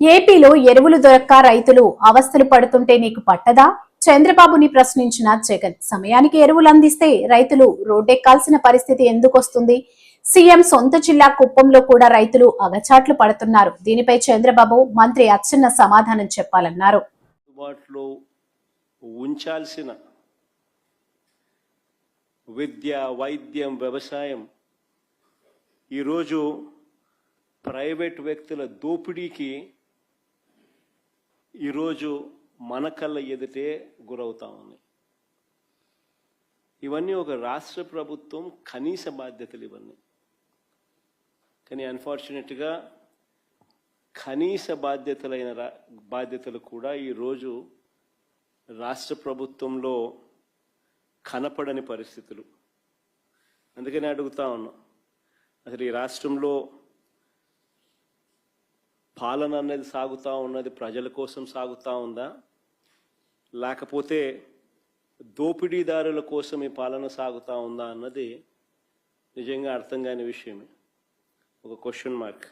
ఏపీలో ఎరువులు దొరక్క రైతులు అవస్థలు పడుతుంటే నీకు పట్టదా? చంద్రబాబుని ప్రశ్నించిన జగన్ సమయానికి ఎరువులు అందిస్తే రైతులు రోడ్డెక్కాల్సిన పరిస్థితి ఎందుకు వస్తుంది? సీఎం సొంత జిల్లా కుప్పంలో కూడా రైతులు అగచాట్లు పడుతున్నారు. దీనిపై చంద్రబాబు మంత్రి అచ్చెన్న సమాధానం చెప్పాలన్నారు. ఉంచాల్సిన విద్య వైద్యం వ్యవసాయం ఈరోజు ప్రైవేట్ వ్యక్తుల దోపిడీకి ఈరోజు మన కళ్ళ ఎదుటే గురవుతా ఉన్నాయి ఇవన్నీ ఒక రాష్ట్ర ప్రభుత్వం కనీస బాధ్యతలు ఇవన్నీ. కానీ అన్ఫార్చునేట్గా కనీస బాధ్యతలైన రా- బాధ్యతలు కూడా ఈరోజు రాష్ట్ర ప్రభుత్వంలో కనపడని పరిస్థితులు. అందుకని అడుగుతా ఉన్నాం అసలు ఈ రాష్ట్రంలో పాలన అనేది సాగుతూ ఉన్నది ప్రజల కోసం సాగుతూ ఉందా? లేకపోతే దోపిడీదారుల కోసం ఈ పాలన సాగుతూ ఉందా అన్నది నిజంగా అర్థం కాని విషయమే. ఒక క్వశ్చన్ మార్క్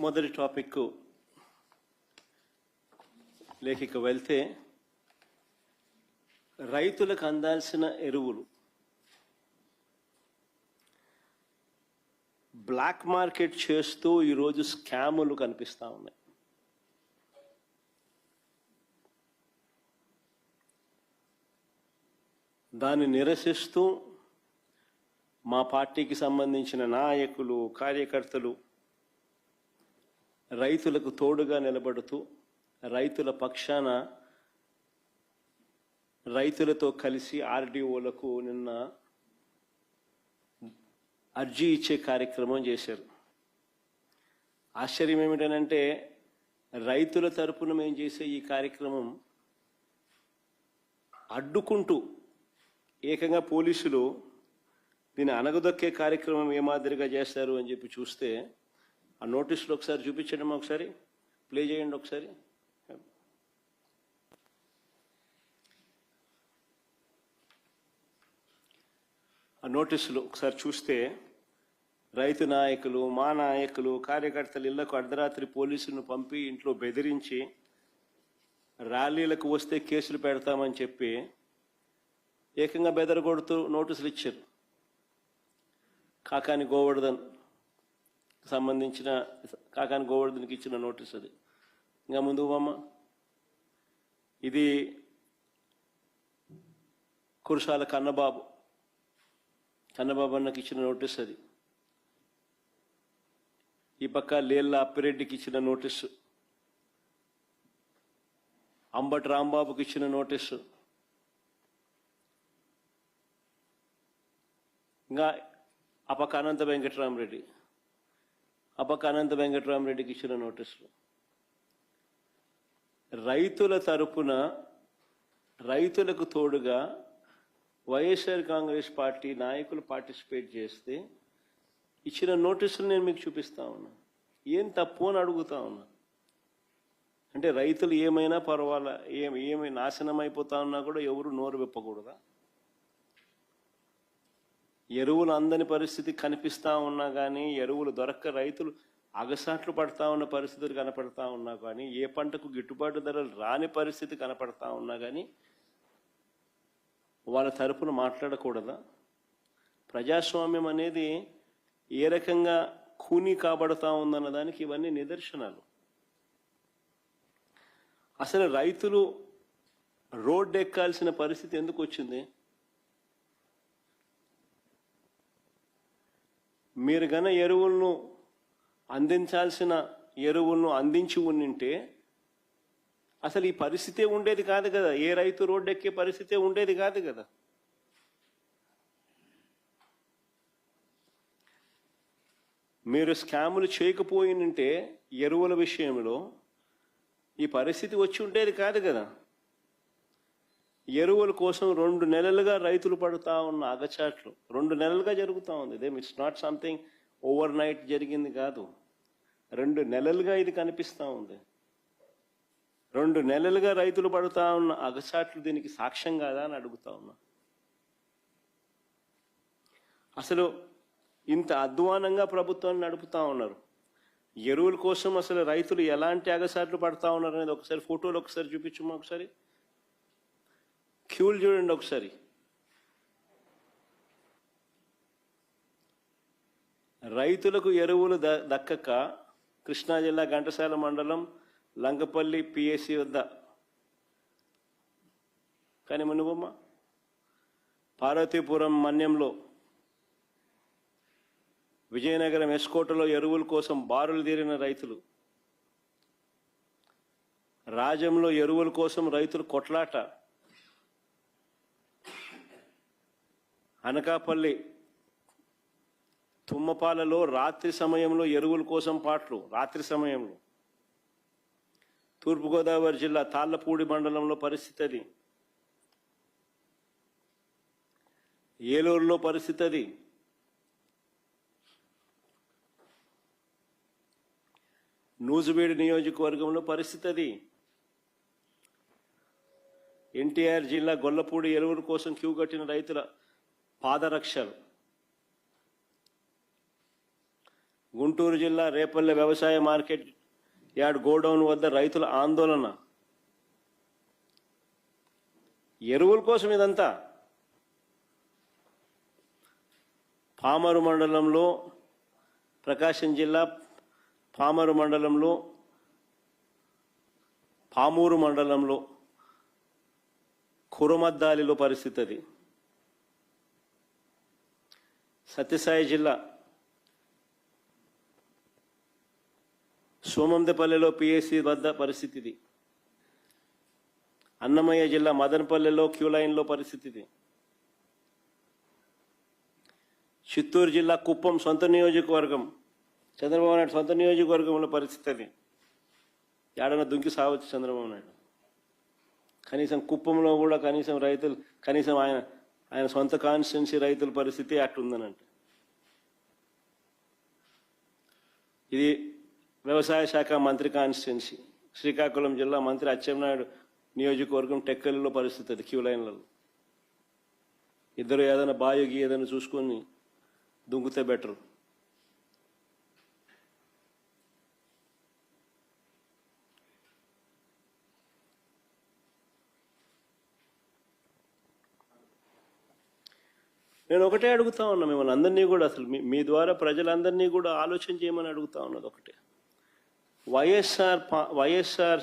మొదటి టాపిక్ లేఖిక వెళ్తే రైతులకు అందాల్సిన ఎరువులు. బ్లాక్ మార్కెట్ చేస్తూ ఈరోజు స్కాములు కనిపిస్తా ఉన్నాయి. దాన్ని నిరసిస్తూ మా పార్టీకి సంబంధించిన నాయకులు కార్యకర్తలు రైతులకు తోడుగా నిలబడుతూ రైతుల పక్షాన రైతులతో కలిసి ఆర్డీఓలకు నిన్న అర్జీ ఇచ్చే కార్యక్రమం చేశారు. ఆశ్చర్యం ఏమిటనంటే రైతుల తరపున మేము చేసే ఈ కార్యక్రమం అడ్డుకుంటూ ఏకంగా పోలీసులు దీన్ని అనగదొక్కే కార్యక్రమం ఏ మాదిరిగా చేస్తారు అని చెప్పి చూస్తే ఆ నోటీసులు ఒకసారి చూపించండి ఒకసారి ప్లే చేయండి ఒకసారి ఆ నోటీసులు ఒకసారి చూస్తే రైతు నాయకులు మా నాయకులు కార్యకర్తలు ఇళ్ళకు అర్ధరాత్రి పోలీసులను పంపి ఇంట్లో బెదిరించి ర్యాలీలకు వస్తే కేసులు పెడతామని చెప్పి ఏకంగా బెదరగొడుతూ నోటీసులు ఇచ్చారు. కాకాని గోవర్ధన్ సంబంధించిన కాకాని గోవర్ధన్కి ఇచ్చిన నోటీస్ అది. ఇంకా ముందు అమ్మ ఇది కురుషాల కన్నబాబు. కన్నబాబు అన్నకి ఇచ్చిన నోటీస్ అది. ఈ పక్క లేళ్ళ అప్పిరెడ్డికి ఇచ్చిన నోటీసు. అంబటి రాంబాబుకి ఇచ్చిన నోటీసు. ఇంకా ఆ పక్క అనంత వెంకటరామరెడ్డి. ఆ పక్క అనంత వెంకటరామరెడ్డికి ఇచ్చిన నోటీసులు రైతుల తరపున రైతులకు తోడుగా వైఎస్ఆర్ కాంగ్రెస్ పార్టీ నాయకులు పార్టిసిపేట్ చేస్తే ఇచ్చిన నోటీసులు నేను మీకు చూపిస్తా ఉన్నా. ఏం తప్పు అని అడుగుతా ఉన్నా. అంటే రైతులు ఏమైనా పర్వాలా ఏం ఏమి నాశనం అయిపోతా ఉన్నా కూడా ఎవరు నోరు విప్పకూడదా? ఎరువులు అందని పరిస్థితి కనిపిస్తా ఉన్నా కానీ ఎరువులు దొరక్క రైతులు అగసాట్లు పడతా ఉన్న పరిస్థితులు కనపడతా ఉన్నా కానీ ఏ పంటకు గిట్టుబాటు ధరలు రాని పరిస్థితి కనపడతా ఉన్నా కానీ వాళ్ళ తరపున మాట్లాడకూడదా? ప్రజాస్వామ్యం అనేది ఏ రకంగా కూనీ కాబడతా ఉందన్న దానికి ఇవన్నీ నిదర్శనాలు. అసలు రైతులు రోడ్డు ఎక్కాల్సిన పరిస్థితి ఎందుకు వచ్చింది? మీరు గన ఎరువులను అందించాల్సిన ఎరువులను అందించి ఉండింటే అసలు ఈ పరిస్థితే ఉండేది కాదు కదా. ఏ రైతు రోడ్డు ఎక్కే పరిస్థితే ఉండేది కాదు కదా. మీరు స్కాములు చేయకపోయినంటే ఎరువుల విషయంలో ఈ పరిస్థితి వచ్చి ఉండేది కాదు కదా. ఎరువుల కోసం రెండు నెలలుగా రైతులు పడుతూ ఉన్న అగచాట్లు రెండు నెలలుగా జరుగుతూ ఉంది. ఇదే it's not something overnight జరిగింది కాదు. రెండు నెలలుగా ఇది కనిపిస్తూ ఉంది. రెండు నెలలుగా రైతులు పడుతా ఉన్న అగసాట్లు దీనికి సాక్ష్యం కాదా అని అడుగుతా ఉన్నా. అసలు ఇంత అధ్వానంగా ప్రభుత్వాన్ని నడుపుతా ఉన్నారు. ఎరువుల కోసం అసలు రైతులు ఎలాంటి అగసాట్లు పడతా ఉన్నారు అనేది ఒకసారి ఫోటోలు ఒకసారి చూపించమ్మా ఒకసారి? క్యూలు చూడండి ఒకసారి. రైతులకు ఎరువులు ద- దక్కక కృష్ణా జిల్లా ఘంటసాల మండలం లంకపల్లి పిఎస్సి వద్ద. కానీ మునుబొమ్మ పార్వతీపురం మన్యంలో విజయనగరం ఎస్కోటలో ఎరువుల కోసం బారులు తీరిన రైతులు. రాజంలో ఎరువుల కోసం రైతులు కొట్లాట. అనకాపల్లి తుమ్మపాలలో రాత్రి సమయంలో ఎరువుల కోసం పాటలు రాత్రి సమయంలో. తూర్పుగోదావరి జిల్లా తాళ్ళపూడి మండలంలో పరిస్థితి అది. ఏలూరులో పరిస్థితి అది. నూజువీడు నియోజకవర్గంలో పరిస్థితి అది. ఎన్టీఆర్ జిల్లా గొల్లపూడి ఎరువుల కోసం క్యూ కట్టిన రైతుల పాదరక్షలు. గుంటూరు జిల్లా రేపల్లె వ్యవసాయ మార్కెట్ యాడ్ గోడౌన్ వద్ద రైతుల ఆందోళన. ఎరువుల కోసం ఇదంతా. పామరు మండలంలో ప్రకాశం జిల్లా పామరు మండలంలో పామూరు మండలంలో కురమద్దాలిలో పరిస్థితి అది. సత్యసాయి జిల్లా సోమందపల్లెలో పిఎస్సి వద్ద పరిస్థితి ఇది అన్నమయ్య జిల్లా మదనపల్లెలో క్యూ లైన్లో పరిస్థితి ఇది చిత్తూరు జిల్లా కుప్పం సొంత నియోజకవర్గం చంద్రబాబు నాయుడు సొంత నియోజకవర్గంలో పరిస్థితి అది ఏడన దుంకి సావచ్చు చంద్రబాబు నాయుడు. కనీసం కుప్పంలో కూడా కనీసం రైతులు కనీసం ఆయన ఆయన సొంత కాన్స్టిట్యున్సీ రైతుల పరిస్థితి అట్లుందనంటే ఇది వ్యవసాయ శాఖ మంత్రి కాన్స్టిట్యున్సీ. శ్రీకాకుళం జిల్లా మంత్రి అచ్చెన్నాయుడు నియోజకవర్గం టెక్కలిలో పరిస్థితి అది క్యూ లైన్లలో. ఇద్దరు ఏదైనా బాయోగి ఏదైనా చూసుకొని దుంగితే బెటర్. నేను ఒకటే అడుగుతా ఉన్నా మిమ్మల్ని అందరినీ కూడా అసలు మీ- మీ ద్వారా ప్రజలందరినీ కూడా ఆలోచన చేయమని అడుగుతా ఉన్నది ఒకటే. వైఎస్ఆర్ పా- వైఎస్ఆర్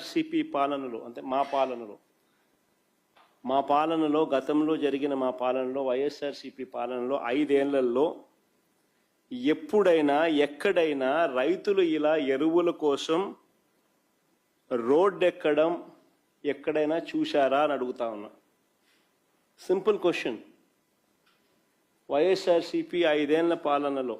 పాలనలో అంటే మా పాలనలో మా పాలనలో గతంలో జరిగిన మా పాలనలో వైఎస్ఆర్సిపి పాలనలో ఐదేళ్ళలో ఎప్పుడైనా ఎక్కడైనా రైతులు ఇలా ఎరువుల కోసం రోడ్డెక్కడం ఎక్కడైనా చూశారా అని అడుగుతా ఉన్నా. Simple question. వైఎస్ఆర్సిపి ఐదేళ్ళ పాలనలో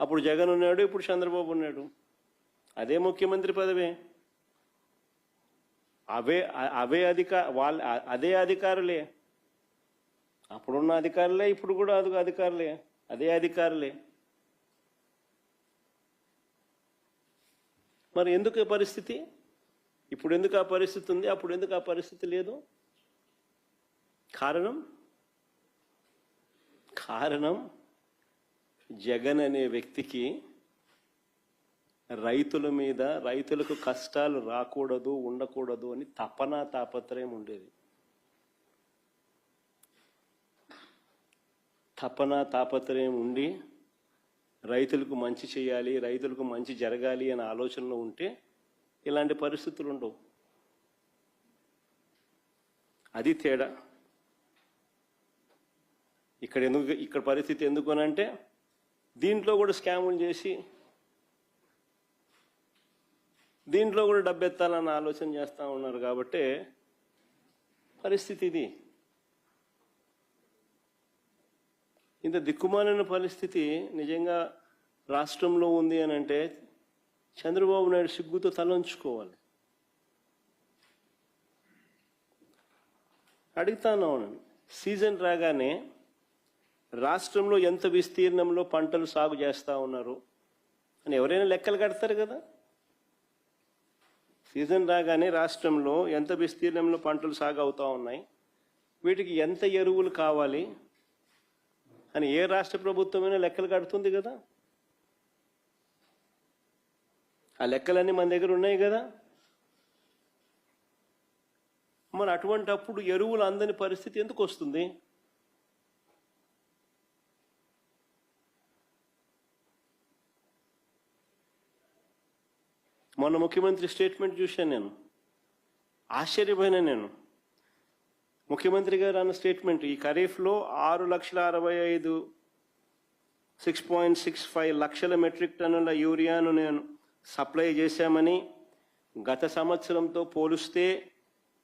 అప్పుడు జగన్ ఉన్నాడు ఇప్పుడు చంద్రబాబు ఉన్నాడు. అదే ముఖ్యమంత్రి పదవే. అవే అవే అధిక వాళ్ళ అదే అధికారులే. అప్పుడున్న అధికారులే ఇప్పుడు కూడా అది అధికారులే. అదే అధికారులే. మరి ఎందుకు పరిస్థితి? ఇప్పుడు ఎందుకు ఆ పరిస్థితి ఉంది? అప్పుడు ఎందుకు ఆ పరిస్థితి లేదు? కారణం? కారణం? జగన్ అనే వ్యక్తికి రైతుల మీద రైతులకు కష్టాలు రాకూడదు ఉండకూడదు అని తపన తాపత్రయం ఉండేది. తపన తాపత్రయం ఉండి రైతులకు మంచి చేయాలి రైతులకు మంచి జరగాలి అనే ఆలోచనలో ఉంటే ఇలాంటి పరిస్థితులు ఉండవు. అది తేడా. ఇక్కడ ఎందుకు ఇక్కడ పరిస్థితి ఎందుకు అని అంటే దీంట్లో కూడా స్కాములు చేసి దీంట్లో కూడా డబ్బెత్తాలని ఆలోచన చేస్తూ ఉన్నారు కాబట్టి పరిస్థితి ఇది. ఇంత దిక్కుమాలిన పరిస్థితి నిజంగా రాష్ట్రంలో ఉంది అని అంటే చంద్రబాబు నాయుడు సిగ్గుతో తలంచుకోవాలి. అడుగుతాను అవునండి సీజన్ రాగానే రాష్ట్రంలో ఎంత విస్తీర్ణంలో పంటలు సాగు చేస్తూ ఉన్నారు అని ఎవరైనా లెక్కలు కడతారు కదా? సీజన్ రాగానే రాష్ట్రంలో ఎంత విస్తీర్ణంలో పంటలు సాగు అవుతూ ఉన్నాయి? వీటికి ఎంత ఎరువులు కావాలి? అని ఏ రాష్ట్ర ప్రభుత్వమైనా లెక్కలు కడుతుంది కదా? ఆ లెక్కలన్నీ మన దగ్గర ఉన్నాయి కదా? మరి అటువంటి అప్పుడు ఎరువులు అందని పరిస్థితి ఎందుకు వస్తుంది? మొన్న ముఖ్యమంత్రి స్టేట్మెంట్ చూశాను నేను. ఆశ్చర్యపోయినా నేను. ముఖ్యమంత్రి గారు అన్న స్టేట్మెంట్ ఈ ఖరీఫ్లో ఆరు లక్షల అరవై ఐదు సిక్స్ పాయింట్ సిక్స్ ఫైవ్ లక్షల మెట్రిక్ టన్నుల యూరియాను నేను సప్లై చేశామని గత సంవత్సరంతో పోలిస్తే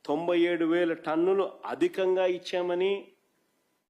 తొంభై ఏడు వేల టన్నులు అధికంగా ఇచ్చామని